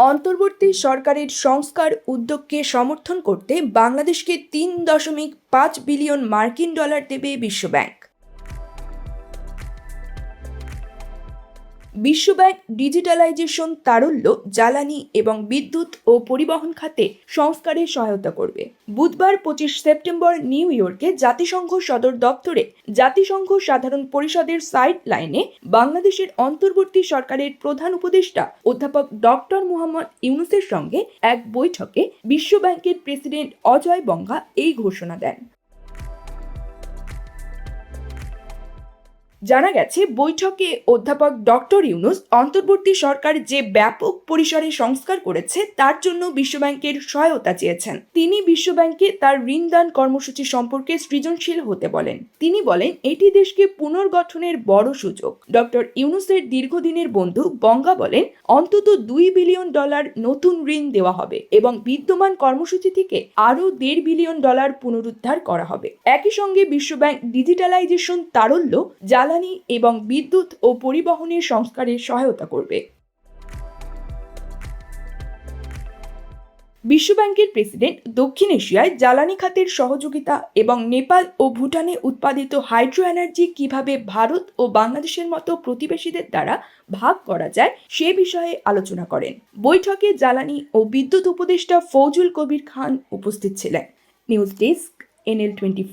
অন্তর্বর্তী সরকারের সংস্কার উদ্যোগকে সমর্থন করতে বাংলাদেশকে তিন দশমিক পাঁচ বিলিয়ন মার্কিন ডলার দেবে বিশ্বব্যাংক। বিশ্বব্যাংক ডিজিটালাইজেশন তারল্য, জ্বালানি এবং বিদ্যুৎ ও পরিবহন খাতে সংস্কারে সহায়তা করবে। বুধবার পঁচিশ সেপ্টেম্বর নিউ ইয়র্কে জাতিসংঘ সদর দপ্তরে জাতিসংঘ সাধারণ পরিষদের সাইড লাইনে বাংলাদেশের অন্তর্বর্তী সরকারের প্রধান উপদেষ্টা অধ্যাপক ডক্টর মুহাম্মদ ইউনুসের সঙ্গে এক বৈঠকে বিশ্বব্যাংকের প্রেসিডেন্ট অজয় বঙ্গা এই ঘোষণা দেন। জানা গেছে, বৈঠকে অধ্যাপক ডক্টর ইউনুস অন্তর্বর্তী সরকার যে ব্যাপক পরিসরে সংস্কার করেছে, তার জন্য বিশ্বব্যাংকের সহায়তা চেয়েছেন। তিনি বিশ্বব্যাংকে তার ঋণদান কর্মসূচি সম্পর্কে সৃজনশীল হতে বলেন। তিনি বলেন, এটি দেশকে পুনর্গঠনের বড় সুযোগ। ডক্টর ইউনুসের দীর্ঘদিনের বন্ধু বঙ্গা বলেন, অন্তত দুই বিলিয়ন ডলার নতুন ঋণ দেওয়া হবে এবং বিদ্যমান কর্মসূচি থেকে আরও দেড় বিলিয়ন ডলার পুনরুদ্ধার করা হবে। একই সঙ্গে বিশ্বব্যাংক ডিজিটালাইজেশন তারল্য জ্বালানি এবং বিদ্যুৎ ও পরিবহনের সংস্কারে সহায়তা করবে। বিশ্বব্যাংকের প্রেসিডেন্ট দক্ষিণ এশিয়ায় জ্বালানি খাতের সহযোগিতা এবং নেপাল ও ভুটানে উৎপাদিত হাইড্রো এনার্জি কীভাবে ভারত ও বাংলাদেশের মতো প্রতিবেশীদের দ্বারা ভাগ করা যায় সে বিষয়ে আলোচনা করেন। বৈঠকে জ্বালানি ও বিদ্যুৎ উপদেষ্টা ফৌজুল কবির খান উপস্থিত ছিলেন। News desk, NL twenty